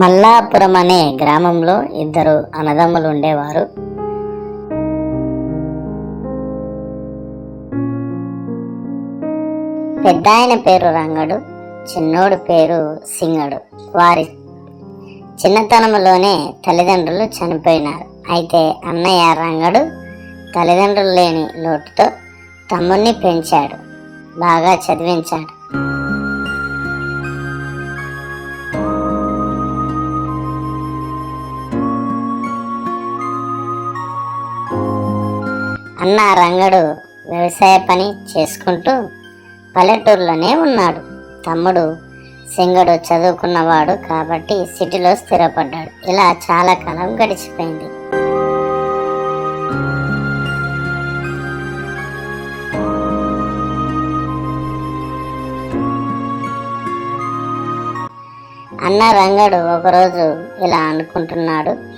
మల్లాపురం అనే గ్రామంలో ఇద్దరు అన్నదమ్ములు ఉండేవారు పెద్దాయన పేరు రంగడు చిన్నోడు పేరు సింగడు. వారి చిన్నతనంలోనే తల్లిదండ్రులు చనిపోయినారు. అయితే అన్నయ్య రంగడు తల్లిదండ్రులు లేని లోటుతో తమ్ముణ్ణి పెంచాడు. బాగా చదివించాడు. అన్న రంగడు వ్యవసాయ పని చేసుకుంటూ పల్లెటూరులోనే ఉన్నాడు. తమ్ముడు సింగడు చదువుకున్నవాడు కాబట్టి సిటీలో స్థిరపడ్డాడు. ఇలా చాలా కాలం గడిచిపోయింది. అన్న రంగడు ఒకరోజు ఇలా అనుకుంటున్నాడు.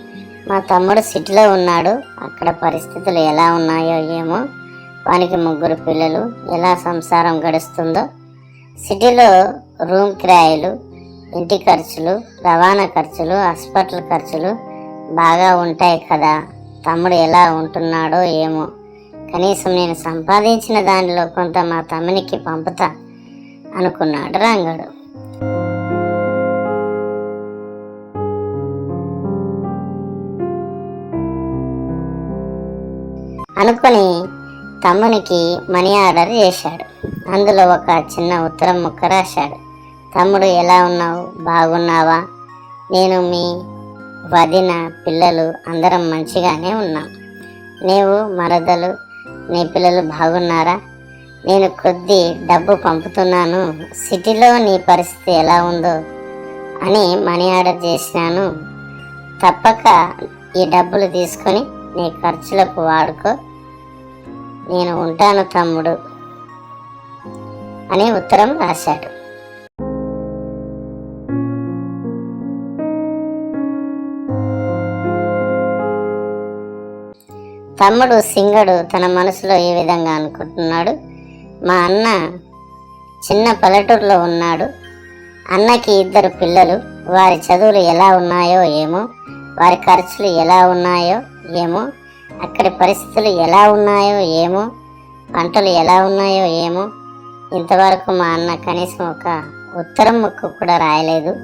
మా తమ్ముడు సిటీలో ఉన్నాడు. అక్కడ పరిస్థితులు ఎలా ఉన్నాయో ఏమో. వానికి ముగ్గురు పిల్లలు. ఎలా సంసారం గడుస్తుందో. సిటీలో రూమ్ కిరాయిలు ఇంటి ఖర్చులు రవాణా ఖర్చులు హాస్పిటల్ ఖర్చులు బాగా ఉంటాయి కదా. తమ్ముడు ఎలా ఉంటున్నాడో ఏమో. కనీసం నేను సంపాదించిన దానిలో కొంత మా తమ్మునికి పంపుతా అనుకున్నాడు రంగడు. అనుకొని తమ్మునికి మనీ ఆర్డర్ చేశాడు. అందులో ఒక చిన్న ఉత్తరం ముక్క రాశాడు. తమ్ముడు ఎలా ఉన్నావు? బాగున్నావా? నేను మీ వదిన పిల్లలు అందరం మంచిగానే ఉన్నాం. నీవు మరదలు నీ పిల్లలు బాగున్నారా? నేను కొద్ది డబ్బు పంపుతున్నాను. సిటీలో నీ పరిస్థితి ఎలా ఉందో అని మనీ ఆర్డర్ చేసినాను. తప్పక ఈ డబ్బులు తీసుకొని నీ ఖర్చులకు వాడుకో. నేను ఉంటాను తమ్ముడు అని ఉత్తరం రాశాడు. తమ్ముడు సింగడు తన మనసులో ఏ విధంగా అనుకుంటున్నాడు? మా అన్న చిన్న పల్లెటూరులో ఉన్నాడు. అన్నకి ఇద్దరు పిల్లలు. వారి చదువులు ఎలా ఉన్నాయో ఏమో వారి ఖర్చులు ఎలా ఉన్నాయో ఏమో అక్కడి పరిస్థితులు ఎలా ఉన్నాయో ఏమో పంటలు ఎలా ఉన్నాయో ఏమో ఇంతవరకు మా అన్న కనీసం ఒక ఉత్తరం ముక్క కూడా రాయలేదు.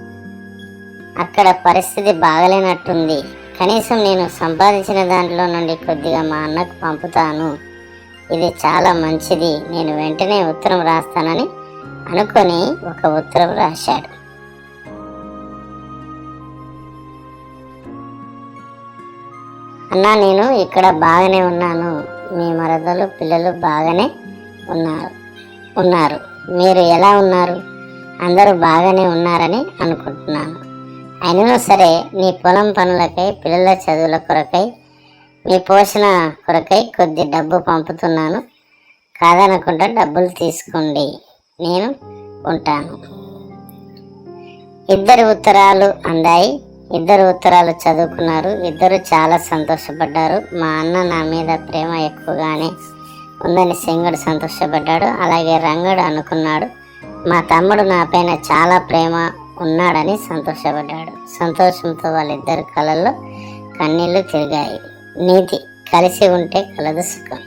అక్కడ పరిస్థితి బాగలేనట్టుంది. కనీసం నేను సంపాదించిన దాంట్లో నుండి కొద్దిగా మా అన్నకు పంపుతాను. ఇది చాలా మంచిది. నేను వెంటనే ఉత్తరం రాస్తానని అనుకొని ఒక ఉత్తరం రాశాడు. అన్నా నేను ఇక్కడ బాగానే ఉన్నాను. మీ మరదలు పిల్లలు బాగానే ఉన్నారు. ఉన్నారు. మీరు ఎలా ఉన్నారు? అందరూ బాగానే ఉన్నారని అనుకుంటున్నాను. అయినను సరే మీ పొలం పనులకై పిల్లల చదువుల కొరకై మీ పోషణ కొరకై కొద్ది డబ్బు పంపుతున్నాను. కాదనకుండా డబ్బులు తీసుకోండి. నేను ఉంటాను. ఇద్దరు ఉత్తరాలు అందాయి. ఇద్దరు ఉత్తరాలు చదువుకున్నారు. ఇద్దరు చాలా సంతోషపడ్డారు. మా అన్న నా మీద ప్రేమ ఎక్కువగానే ఉందని సింగడు సంతోషపడ్డాడు. అలాగే రంగడు అనుకున్నాడు. మా తమ్ముడు నా పైన చాలా ప్రేమ ఉన్నాడని సంతోషపడ్డాడు. సంతోషంతో వాళ్ళిద్దరు కళల్లో కన్నీళ్ళు తిరిగాయి. నీతి కలిసి ఉంటే కలదు సుఖం.